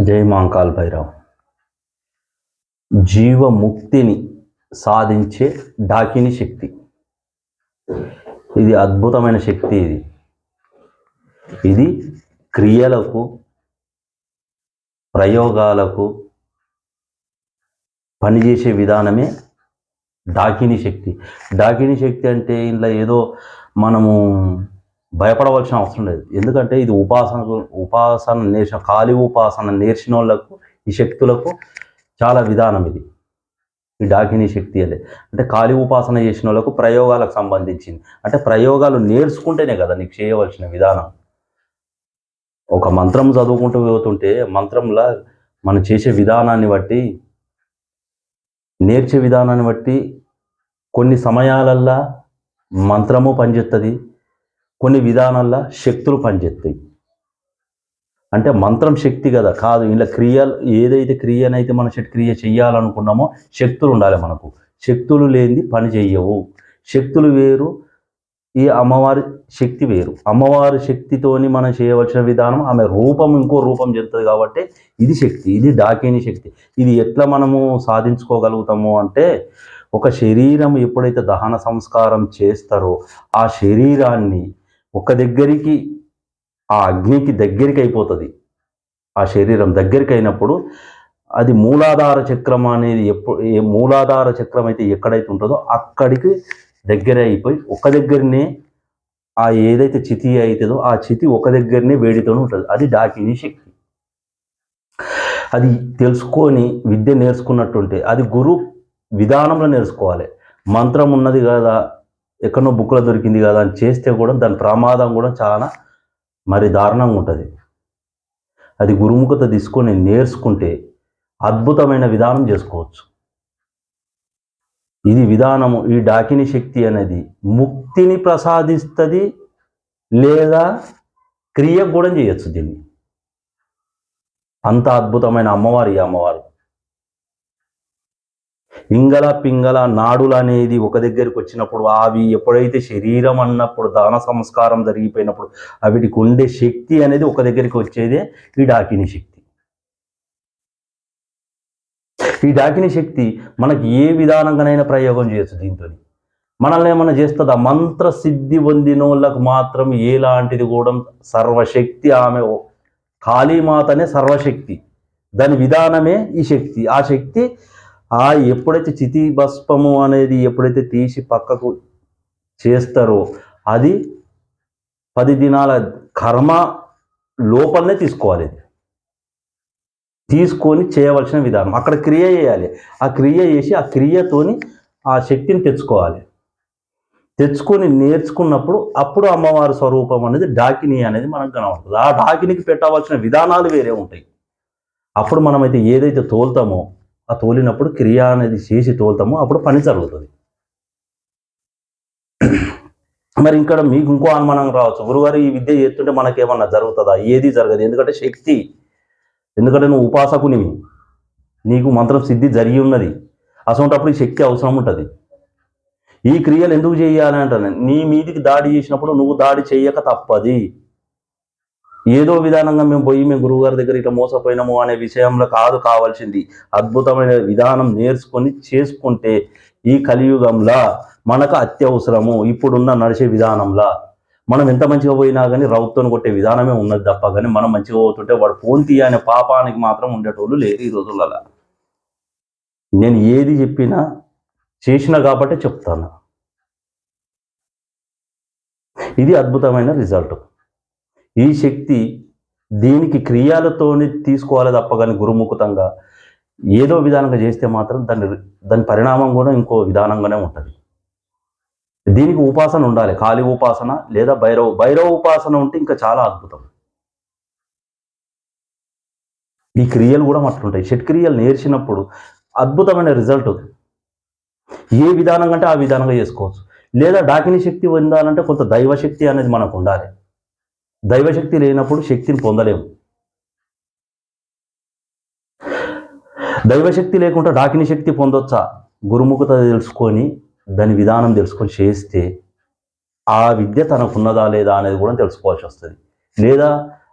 జై మాంకాల్ భైరవ్. జీవముక్తిని సాధించే డాకిని శక్తి. ఇది అద్భుతమైన శక్తి ఇది. ఇది క్రియలకు ప్రయోగాలకు పనిచేసే విధానమే డాకిని శక్తి. డాకిని శక్తి అంటే ఇలా ఏదో మనము భయపడవలసిన అవసరం లేదు. ఎందుకంటే ఇది ఉపాసన ఉపాసన నేర్చిన ఖాళీ ఉపాసన నేర్చిన వాళ్ళకు ఈ శక్తులకు చాలా విధానం ఇది. ఈ డాకిని శక్తి అదే. అంటే ఖాళీ ఉపాసన చేసిన వాళ్ళకు ప్రయోగాలకు సంబంధించింది. అంటే ప్రయోగాలు నేర్చుకుంటేనే కదా నీకు చేయవలసిన విధానం. ఒక మంత్రం చదువుకుంటూ పోతుంటే మంత్రంలా మనం చేసే విధానాన్ని బట్టి నేర్చే విధానాన్ని బట్టి కొన్ని సమయాలల్లా మంత్రము పనిచేస్తుంది కొన్ని విధానాల్లో శక్తులు పనిచేస్తాయి. అంటే మంత్రం శక్తి కదా కాదు ఇలా క్రియలు ఏదైతే క్రియనైతే మన శక్తి క్రియ చేయాలనుకున్నామో శక్తులు ఉండాలి మనకు. శక్తులు లేనిది పని చెయ్యవు శక్తులు వేరు ఈ అమ్మవారి శక్తి వేరు. అమ్మవారి శక్తితోని మనం చేయవలసిన విధానం ఆమె రూపం ఇంకో రూపం చెప్తుంది కాబట్టి ఇది శక్తి ఇది డాకిని శక్తి. ఇది ఎట్లా మనము సాధించుకోగలుగుతాము అంటే ఒక శరీరం ఎప్పుడైతే దహన సంస్కారం చేస్తారో ఆ శరీరాన్ని ఒక దగ్గరికి ఆ అగ్నికి దగ్గరికి అయిపోతుంది ఆ శరీరం దగ్గరికి అయినప్పుడు అది మూలాధార చక్రం అనేది ఎప్పుడు ఏ మూలాధార చక్రం అయితే ఎక్కడైతే ఉంటుందో అక్కడికి దగ్గర అయిపోయి ఒక దగ్గరనే ఆ ఏదైతే చితి అవుతుందో ఆ చితి ఒక దగ్గరనే వేడితోనే ఉంటుంది. అది డాకిని శక్తి. అది తెలుసుకొని విద్య నేర్చుకున్నట్టుంటే అది గురు విధానంలో నేర్చుకోవాలి. మంత్రం ఉన్నది కదా ఎక్కడో బుక్లో దొరికింది కదా అని చేస్తే కూడా దాని ప్రమాదం కూడా చాలా మరి దారుణంగా ఉంటుంది. అది గురుముఖత తీసుకొని నేర్చుకుంటే అద్భుతమైన విధానం చేసుకోవచ్చు. ఇది విధానము ఈ డాకిని శక్తి అనేది ముక్తిని ప్రసాదిస్తుంది లేదా క్రియ కూడా చేయొచ్చు దీన్ని. అంత అద్భుతమైన అమ్మవారు ఈ అమ్మవారు. ఇంగళ పింగళ నాడులు అనేది ఒక దగ్గరికి వచ్చినప్పుడు అవి ఎప్పుడైతే శరీరం అన్నప్పుడు దాన సంస్కారం జరిగిపోయినప్పుడు అవిటికి ఉండే శక్తి అనేది ఒక దగ్గరికి వచ్చేదే ఈ డాకిని శక్తి. ఈ డాకిని శక్తి మనకి ఏ విధానంగానైనా ప్రయోగం చేయొచ్చు దీంతో మనల్ని ఏమైనా చేస్తుందా? మంత్ర సిద్ధి పొందిన వాళ్ళకు మాత్రం ఎలాంటిది కూడా సర్వశక్తి ఆమె కాళీమాతనే సర్వశక్తి. దాని విధానమే ఈ శక్తి. ఆ శక్తి ఆ ఎప్పుడైతే చితి భస్పము అనేది ఎప్పుడైతే తీసి పక్కకు చేస్తారో అది పది దినాల కర్మ లోపలనే తీసుకోవాలి ఇది. తీసుకొని చేయవలసిన విధానం. అక్కడ క్రియ చేయాలి. ఆ క్రియ చేసి ఆ క్రియతోని ఆ శక్తిని తెచ్చుకోవాలి. తెచ్చుకొని నేర్చుకున్నప్పుడు అప్పుడు అమ్మవారి స్వరూపం అనేది డాకిని అనేది మనకు కనబడుతుంది. ఆ డాకినికి పెట్టవలసిన విధానాలు వేరే ఉంటాయి. అప్పుడు మనమైతే ఏదైతే తోలుతామో ఆ తోలినప్పుడు క్రియ అనేది చేసి తోలుతాము అప్పుడు పని జరుగుతుంది. మరి ఇక్కడ మీకు ఇంకో అనుమానం రావచ్చు. గురుగారు ఈ విద్య చేస్తుంటే మనకేమన్నా జరుగుతుందా? ఏది జరగదు. ఎందుకంటే శక్తి. ఎందుకంటే నువ్వు ఉపాసకునివి. నీకు మంత్రం సిద్ధి జరిగి ఉన్నది. అసొంటప్పుడు ఈ శక్తి అవసరం ఉంటుంది. ఈ క్రియలు ఎందుకు చేయాలి అంటే నీ మీదికి దాడి చేసినప్పుడు నువ్వు దాడి చేయక తప్పది. ఏదో విధానంగా మేము పోయి మేము గురువుగారి దగ్గర ఇట్లా మోసపోయినాము అనే విషయంలో కాదు కావాల్సింది. అద్భుతమైన విధానం నేర్చుకొని చేసుకుంటే ఈ కలియుగంలో మనకు అత్యవసరము ఇప్పుడున్న నడిచే విధానంలో. మనం ఎంత మంచిగా పోయినా కానీ రౌత్తో కొట్టే విధానమే ఉన్నది తప్ప కానీ మనం మంచిగా పోతుంటే వాడు ఫోన్ తీయ అనే పాపానికి మాత్రం ఉండేటోళ్ళు లేరు ఈ రోజులలో. నేను ఏది చెప్పినా చేసినా కాబట్టి చెప్తాను. ఇది అద్భుతమైన రిజల్ట్. ఈ శక్తి దీనికి క్రియాలతోనే తీసుకోవాలి తప్ప కానీ గురుముఖతంగా ఏదో విధానంగా చేస్తే మాత్రం దాని దాని పరిణామం కూడా ఇంకో విధానంగానే ఉంటుంది. దీనికి ఉపాసన ఉండాలి. కాళీ ఉపాసన లేదా భైరవ భైరవ ఉపాసన ఉంటే ఇంకా చాలా అద్భుతం. ఈ క్రియలు కూడా అట్లుంటాయి షట్క్రియలు నేర్చినప్పుడు అద్భుతమైన రిజల్ట్ ఏ విధానం అంటే ఆ విధానంగా చేసుకోవచ్చు. లేదా డాకిని శక్తి పొందాలంటే కొంత దైవశక్తి అనేది మనకు ఉండాలి. దైవశక్తి లేనప్పుడు శక్తిని పొందలేము. దైవశక్తి లేకుండా డాకిని శక్తి పొందొచ్చా? గురుముఖత తెలుసుకొని దాని విధానం తెలుసుకొని చేస్తే ఆ విద్య తనకున్నదా లేదా అనేది కూడా తెలుసుకోవాల్సి వస్తుంది. లేదా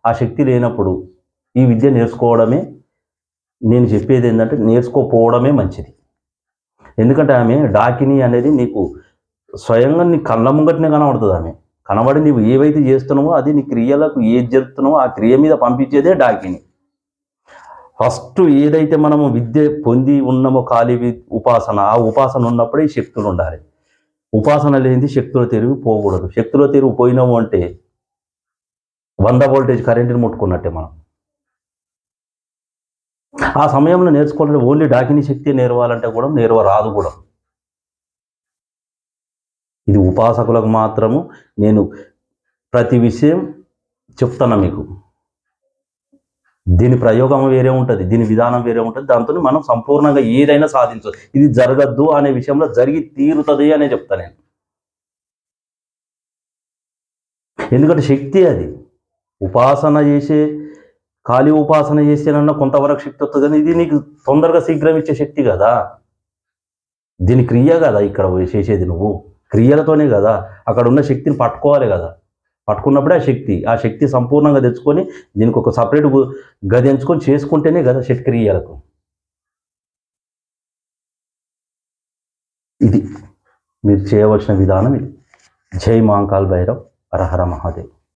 ఆ శక్తి లేనప్పుడు ఈ విద్య నేర్చుకోవడమే నేను చెప్పేది ఏంటంటే నేర్చుకోపోవడమే మంచిది. ఎందుకంటే ఆమె డాకిని అనేది నీకు స్వయంగా నీ కళ్ళ ముంగటనే కనబడుతుంది ఆమె. కనబడి నీవు ఏవైతే చేస్తున్నావో అది నీ క్రియలకు ఏది జరుపుతున్నావో ఆ క్రియ మీద పంపించేదే డాకిని. ఫస్ట్ ఏదైతే మనము విద్య పొంది ఉన్నామో ఖాళీ వి- ఉపాసన ఆ ఉపాసన ఉన్నప్పుడే శక్తులు ఉండాలి. ఉపాసన లేనిది శక్తుల తెరుగు పోకూడదు. శక్తుల తెరుగు పోయినాము అంటే వంద వోల్టేజ్ కరెంటుని ముట్టుకున్నట్టే మనం. ఆ సమయంలో నేర్చుకోవాలంటే ఓన్లీ డాకిని శక్తి నేర్వాలంటే కూడా నేర్వ రాదు కూడా. ఇది ఉపాసకులకు మాత్రము నేను ప్రతి విషయం చెప్తాను మీకు. దీని ప్రయోగం వేరే ఉంటుంది దీని విధానం వేరే ఉంటుంది దాంతో మనం సంపూర్ణంగా ఏదైనా సాధించవచ్చు. ఇది జరగద్దు అనే విషయంలో జరిగి తీరుతుంది అనే చెప్తాను నేను. ఎందుకంటే శక్తి అది. ఉపాసన చేసే ఖాళీ ఉపాసన చేసేనన్నా కొంతవరకు శక్తి వస్తుంది కానీ ఇది నీకు తొందరగా శీఘ్రం ఇచ్చే శక్తి కదా. దీని క్రియ కదా ఇక్కడ చేసేది నువ్వు. క్రియలతోనే కదా. అక్కడ ఉన్న శక్తిని పట్టుకోవాలి కదా. పట్టుకున్నప్పుడే ఆ శక్తి ఆ శక్తి సంపూర్ణంగా తెచ్చుకొని దీనికి ఒక సపరేట్ గది ఎంచుకొని చేసుకుంటేనే కదా శక్తి క్రియలకు. ఇది మీరు చేయవలసిన విధానం ఇది. జై మాంకాల్ భైరవ్. హరహర మహాదేవ్.